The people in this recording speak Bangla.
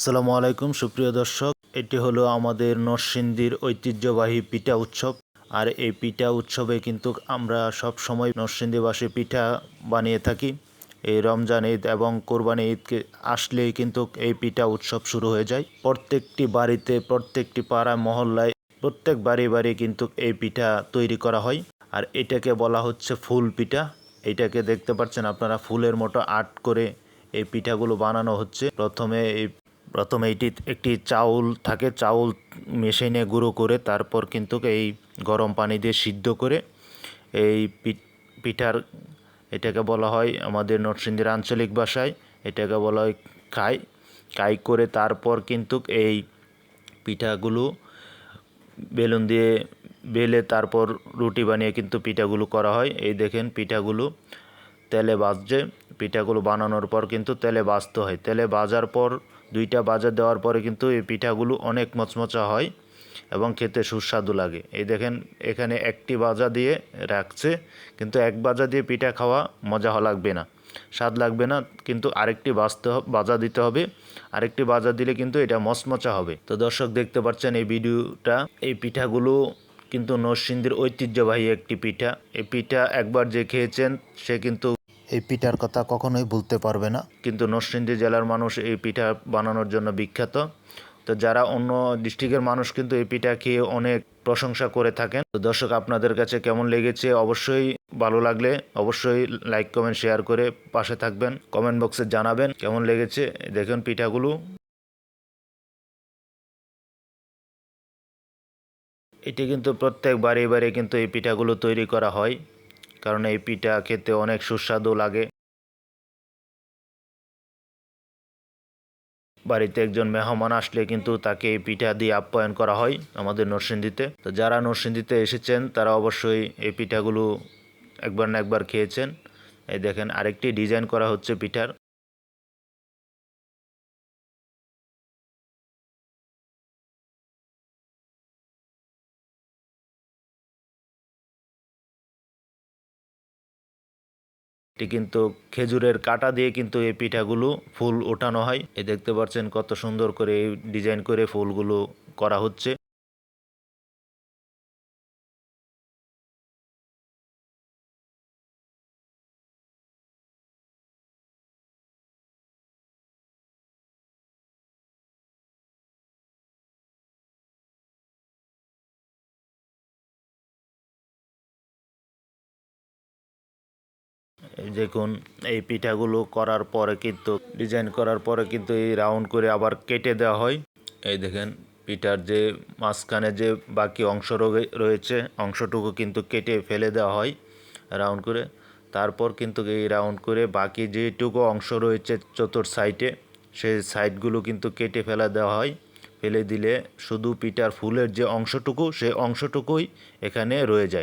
আসসালামু আলাইকুম, সুপ্রিয় দর্শক। এটি হলো আমাদের নরসিংদীর ঐতিহ্যবাহী পিঠা উৎসব। আর এই পিঠা উৎসবে কিন্তু আমরা সব সময় নরসিংদীবাসী পিঠা বানিয়ে থাকি। এই রমজান ঈদ এবং কোরবানি ঈদকে আসলেই কিন্তু এই পিঠা উৎসব শুরু হয়ে যায়। প্রত্যেকটি বাড়িতে, প্রত্যেকটি পাড়া, মহল্লায়, প্রত্যেক বাড়ি বাড়ি কিন্তু এই পিঠা তৈরি করা হয়। আর এটাকে বলা হচ্ছে ফুল পিঠা। এটাকে দেখতে পাচ্ছেন আপনারা, ফুলের মতো আর্ট করে এই পিঠাগুলো বানানো হচ্ছে। প্রথমে এই প্রথমে এটি একটি চাউল থাকে, চাউল মেশিনে গুঁড়ো করে তারপর কিন্তু এই গরম পানি দিয়ে সিদ্ধ করে এই পিঠার এটাকে বলা হয় আমাদের নরসিংদীর আঞ্চলিক ভাষায়, এটাকে বলা হয় কাই। কাই করে তারপর কিন্তু এই পিঠাগুলো বেলুন দিয়ে বেলে তারপর রুটি বানিয়ে কিন্তু পিঠাগুলো করা হয়। এই দেখেন পিঠাগুলো তেলে ভাজছে। পিঠাগুলো বানানোর পর কিন্তু তেলে ভাজতে হয়। তেলে ভাজার পর দুইটা ভাজা দেওয়ার পরে কিন্তু এই পিঠাগুলো অনেক মচমচা হয় এবং খেতে সুস্বাদু লাগে। এই দেখেন, এখানে একটি বাজা দিয়ে রাখছে, কিন্তু এক বাজা দিয়ে পিঠা খাওয়া মজা লাগবে না। স্বাদ লাগবে না, কিন্তু আরেকটি বাজতে বাজা দিতে হবে। আরেকটি বাজা দিলে কিন্তু এটা মচমচা হবে। তো দর্শক দেখতে পাচ্ছেন, এই ভিডিওটা, এই পিঠাগুলো কিন্তু নরসিংদীর ঐতিহ্যবাহী একটি পিঠা। এই পিঠা একবার যে খেয়েছেন, সে কিন্তু এই পিঠার কথা কখনোই ভুলতে পারবে না। কিন্তু নরসিংদী জেলার মানুষ এই পিঠা বানানোর জন্য বিখ্যাত। তো যারা অন্য ডিস্ট্রিক্টের মানুষ কিন্তু এই পিঠা খেয়ে অনেক প্রশংসা করে থাকেন। তো দর্শক, আপনাদের কাছে কেমন লেগেছে? অবশ্যই ভালো লাগলে অবশ্যই লাইক, কমেন্ট, শেয়ার করে পাশে থাকবেন। কমেন্ট বক্সে জানাবেন কেমন লেগেছে দেখুন পিঠাগুলো। এটি কিন্তু প্রত্যেক বাড়ি বাড়ি কিন্তু এই পিঠাগুলো তৈরি করা হয়। কারণ এই পিঠা খেতে অনেক সুস্বাদু লাগে। বাড়িতে একজন মেহমান আসলে কিন্তু তাকে এই পিঠা দিয়ে আপ্যায়ন করা হয় আমাদের নরসিংদীতে। তো যারা নরসিংদীতে এসেছেন, তারা অবশ্যই এই পিঠাগুলো একবার না একবার খেয়েছেন। এই দেখেন, আরেকটি ডিজাইন করা হচ্ছে পিঠার। এটি কিন্তু খেজুরের কাটা দিয়ে কিন্তু এই পিঠাগুলো ফুল ওঠানো হয়। এ দেখতে পাচ্ছেন কত সুন্দর করে এই ডিজাইন করে ফুলগুলো করা হচ্ছে। দেখুন, এই পিঠাগুলো করার পরে কিন্তু ডিজাইন করার পরে কিন্তু এই রাউন্ড করে আবার কেটে দেওয়া হয়। এই দেখেন, পিঠার যে মাঝখানে যে বাকি অংশ রয়ে- রয়েছে, অংশটুকু কিন্তু কেটে ফেলে দেওয়া হয় রাউন্ড করে। তারপর কিন্তু এই রাউন্ড করে বাকি যেটুকু অংশ রয়েছে চতুর সাইডে সেই সাইডগুলো কিন্তু কেটে ফেলা দেওয়া হয়। ফেলে দিলে শুধু পিঠার ফুলের যে অংশটুকু, সেই অংশটুকুই এখানে রয়ে যায়।